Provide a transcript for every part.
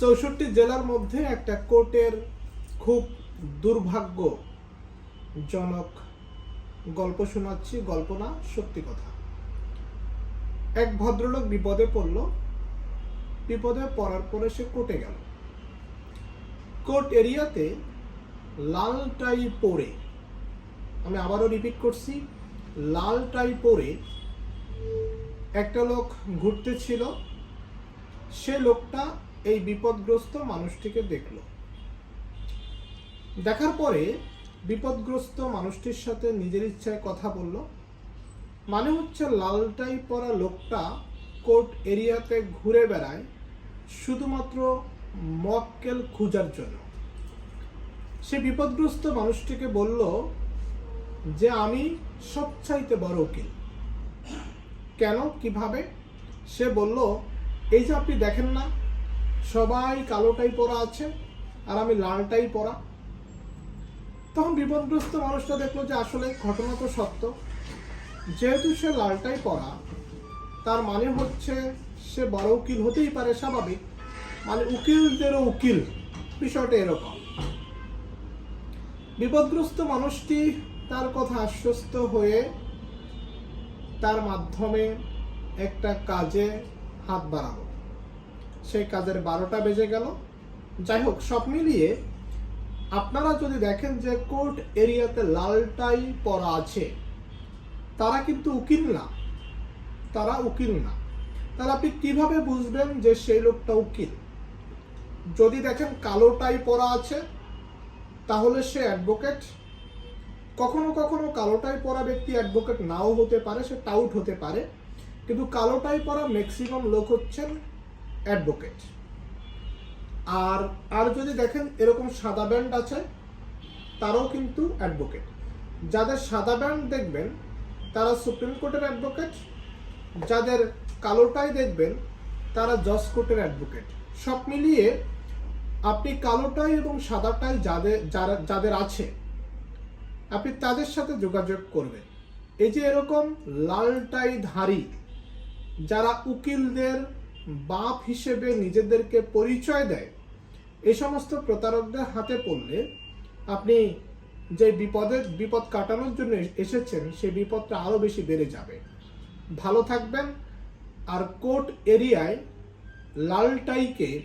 চৌষট্টি জেলার মধ্যে একটা কোর্টের খুব দুর্ভাগ্যজনক গল্প শোনাচ্ছি, গল্প না, সত্যি কথা। এক ভদ্রলোক বিপদে পড়ল। বিপদে পড়ার পরে সে কোর্টে গেল। কোর্ট এরিয়াতে লাল টাই পরে আমি আবারও রিপিট করছি লাল টাই পরে একটা লোক ঘুরতে ছিল। সে লোকটা এই বিপদগ্রস্ত মানুষটিকে দেখল। দেখার পরে বিপদগ্রস্ত মানুষটির সাথে নিজের ইচ্ছায় কথা বলল। মানে হচ্ছে লালটাই পরা লোকটা কোর্ট এরিয়াতে ঘুরে বেড়ায় শুধুমাত্র মক্কেল খোঁজার জন্য। সে বিপদগ্রস্ত মানুষটিকে বলল যে, আমি সবচাইতে বড় উকিল। কেন? কীভাবে? সে বলল, এই যে আপনি দেখেন না সবাই কালোটাই পরা আছে, আর আমি লালটাই পরা। তখন বিপদগ্রস্ত মানুষটা দেখল যে আসলে ঘটনা তো সত্য। যেহেতু সে লালটাই পরা, তার মানে হচ্ছে সে বড় উকিল হতেই পারে, স্বাভাবিক। মানে উকিলদেরও উকিল, বিষয়টা এরকম। বিপদগ্রস্ত মানুষটি তার কথা আশ্বস্ত হয়ে তার মাধ্যমে একটা কাজে হাত বাড়ালো। সেই কাজের বারোটা বেজে গেল। যাই হোক, সব মিলিয়ে আপনারা যদি দেখেন যে কোর্ট এরিয়াতে লালটাই পরা আছে, তারা কিন্তু উকিল না। তারা উকিল না। তাহলে আপনি কীভাবে বুঝবেন যে সেই লোকটা উকিল? যদি দেখেন কালোটাই পরা আছে, তাহলে সে অ্যাডভোকেট। কখনো কখনো কালোটাই পরা ব্যক্তি অ্যাডভোকেট নাও হতে পারে, সে টাউট হতে পারে। কিন্তু কালোটাই পরা ম্যাক্সিমাম লোক হচ্ছেন অ্যাডভোকেট। আর আর যদি দেখেন এরকম সাদা ব্যান্ড আছে, তারাও কিন্তু অ্যাডভোকেট। যাদের সাদা ব্যান্ড দেখবেন, তারা সুপ্রিম কোর্টের অ্যাডভোকেট। যাদের কালোটাই দেখবেন, তারা জজ কোর্টের অ্যাডভোকেট। সব মিলিয়ে আপনি কালোটাই এবং সাদাটাই যাদের, যারা, যাদের আছে, আপনি তাদের সাথে যোগাযোগ করবেন। এই যে এরকম লালটাই ধারী, যারা উকিলদের বাপ হিসেবে নিজেদেরকে পরিচয় দেয়। এই সমস্ত প্রতারকদের হাতে পড়লে আপনি যে বিপদের বিপদ কাটানোর জন্য এসেছেন, সেই বিপদটা আরও বেশি বেড়ে যাবে। ভালো থাকবেন। আর কোর্ট এরিয়ায় লালটাইকে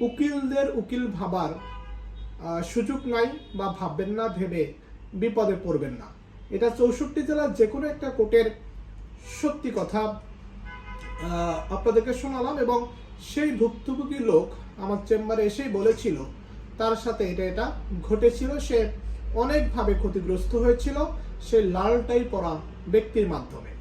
উকিলদের উকিল ভাবার সুযোগ নাই বা ভাববেন না, ভেবে বিপদে পড়বেন না। এটা চৌষট্টি জেলার যে কোনো একটা কোর্টের সত্যি কথা। আপনাদেরকে শোনালাম এবং সেই ভুক্তভোগী লোক আমার চেম্বারে এসেই বলেছিল, তার সাথে এটা এটা ঘটেছিল, সে অনেকভাবে ক্ষতিগ্রস্ত হয়েছিল, সে লালটাই পরা ব্যক্তির মাধ্যমে।